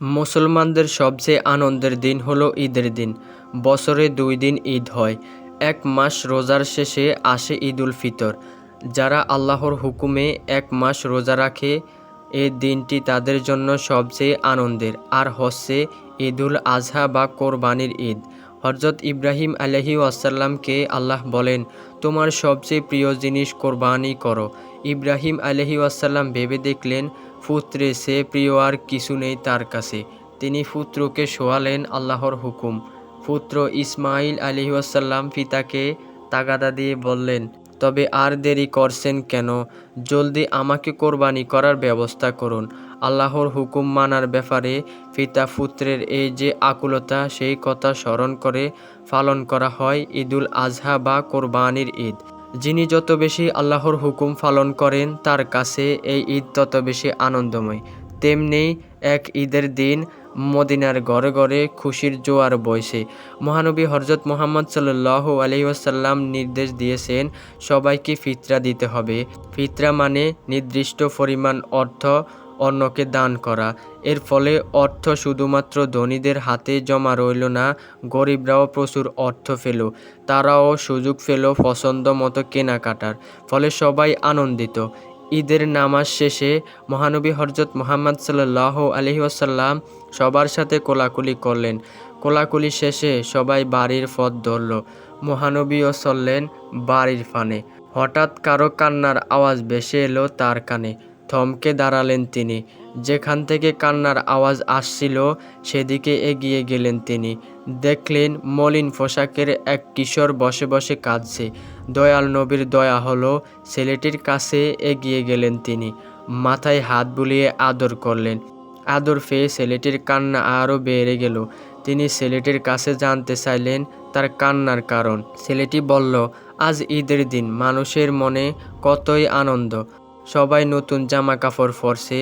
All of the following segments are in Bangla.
মুসলমানদের সবচেয়ে আনন্দের দিন হলো ঈদের দিন। বছরে দুই দিন ঈদ হয়। এক মাস রোজার শেষে আসে ঈদুল ফিতর। যারা আল্লাহর হুকুমে এক মাস রোজা রাখে, এ দিনটি তাদের জন্য সবচেয়ে আনন্দের। আর হচ্ছে ঈদুল আজহা বা কোরবানির ঈদ। হজরত ইব্রাহিম আলহি আসাল্লামকে আল্লাহ বলেন, তোমার সবচেয়ে প্রিয় জিনিস কোরবানি করো। ইব্রাহিম আলহি আসাল্লাম ভেবে দেখলেন পুত্রে, সে প্রিয় আর কিছু নেই তার কাছে। তিনি পুত্রকে শোয়ালেন আল্লাহর হুকুম। পুত্র ইসমাইল আলিহাসাল্লাম পিতাকে তাগাদা দিয়ে বললেন, তবে আর দেরি করছেন কেন? জলদি আমাকে কোরবানি করার ব্যবস্থা করুন। আল্লাহর হুকুম মানার ব্যাপারে পিতা পুত্রের এই যে আকুলতা, সেই কথা স্মরণ করে পালন করা হয় ঈদুল আজহা বা কোরবানির ঈদ। যিনি যত বেশি আল্লাহর হুকুম পালন করেন, তার কাছে এই ঈদ তত বেশি আনন্দময়। তেমনি এক ঈদের দিন মদিনার ঘরে ঘরে খুশির জোয়ার বইছে। মহানবী হরজত মোহাম্মদ সাল্লাহ আলহিহাসাল্লাম নির্দেশ দিয়েছেন, সবাইকে ফিতরা দিতে হবে। ফিতরা মানে নির্দিষ্ট পরিমাণ অর্থ অন্যকে দান করা। এর ফলে অর্থ শুধুমাত্র ধনীদের হাতে জমা রইল না, গরিবরাও প্রচুর অর্থ পেল। তারাও সুযোগ পেল পছন্দ মতো কেনাকাটার, ফলে সবাই আনন্দিত। ঈদের নামাজ শেষে মহানবী হরজত মোহাম্মদ সাল্লাহ আলহিহাসাল্লাম সবার সাথে কোলাকুলি করলেন। কোলাকুলি শেষে সবাই বাড়ির পথ ধরল। মহানবীও চললেন বাড়ির ফানে। হঠাৎ কারও কান্নার আওয়াজ ভেসে এলো তার কানে। থমকে দাঁড়ালেন তিনি। যেখান থেকে কান্নার আওয়াজ আসছিল, সেদিকে এগিয়ে গেলেন তিনি। দেখলেন মলিন পোশাকের এক কিশোর বসে বসে কাঁদছে। দয়াল নবীর দয়া হলো, ছেলেটির কাছে এগিয়ে গেলেন তিনি। মাথায় হাত বুলিয়ে আদর করলেন। আদর পেয়ে ছেলেটির কান্না আরও বেড়ে গেল। তিনি ছেলেটির কাছে জানতে চাইলেন তার কান্নার কারণ। ছেলেটি বলল, আজ ঈদের দিন, মানুষের মনে কতই আনন্দ। সবাই নতুন জামা কাপড় পরছে,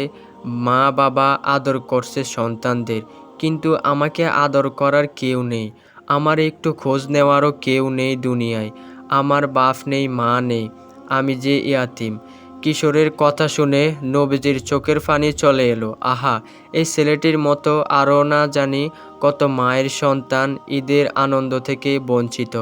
মা বাবা আদর করছে সন্তানদের, কিন্তু আমাকে আদর করার কেউ নেই, আমার একটু খোঁজ নেওয়ারও কেউ নেই দুনিয়ায়, আমার বাপ নেই, মা নেই, আমি যে ইয়াতিম। কিশোরের কথা শুনে নবীজির চোখের পানি চলে এলো, আহা, এই ছেলেটির মতো আরও না জানি কত মায়ের সন্তান ঈদের আনন্দ থেকে বঞ্চিত,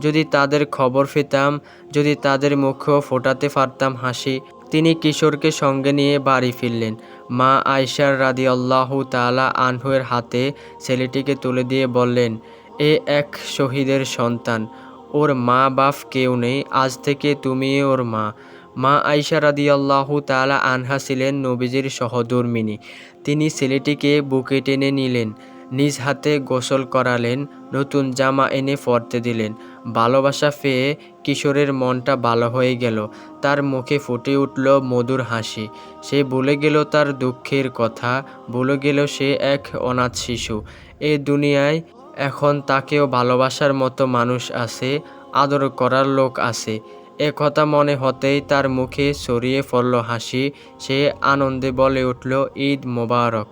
যদি তাদের খবর পেতাম, যদি তাদের মুখেও ফোটাতে পারতাম হাসি তিনি কিশোরকে সঙ্গে নিয়ে বাড়ি ফিরলেন। মা আয়সার রাদি আল্লাহ তালা আনহুয়ের হাতে ছেলেটিকে তুলে দিয়ে বললেন, এ এক শহীদের সন্তান। ওর মা বাপ কেউ নেই, আজ থেকে তুমি ওর মা। মা আয়সা রাদি আল্লাহ তালা আনহা ছিলেন নবীজির সহধর্মিনী। তিনি ছেলেটিকে বুকে টেনে নিলেন। নিজ হাতে গোসল করালেন, নতুন জামা এনে পরতে দিলেন। ভালোবাসা পেয়ে কিশোরের মনটা ভালো হয়ে গেল। তার মুখে ফুটে উঠল মধুর হাসি। সে ভুলে গেল তার দুঃখের কথা, ভুলে গেল সে এক অনাথ শিশু। এ দুনিয়ায় এখন তাকেও ভালোবাসার মতো মানুষ আছে, আদর করার লোক আছে। এ কথা মনে হতেই তার মুখে ছড়িয়ে পড়ল হাসি। সে আনন্দে বলে উঠল, ঈদ মোবারক।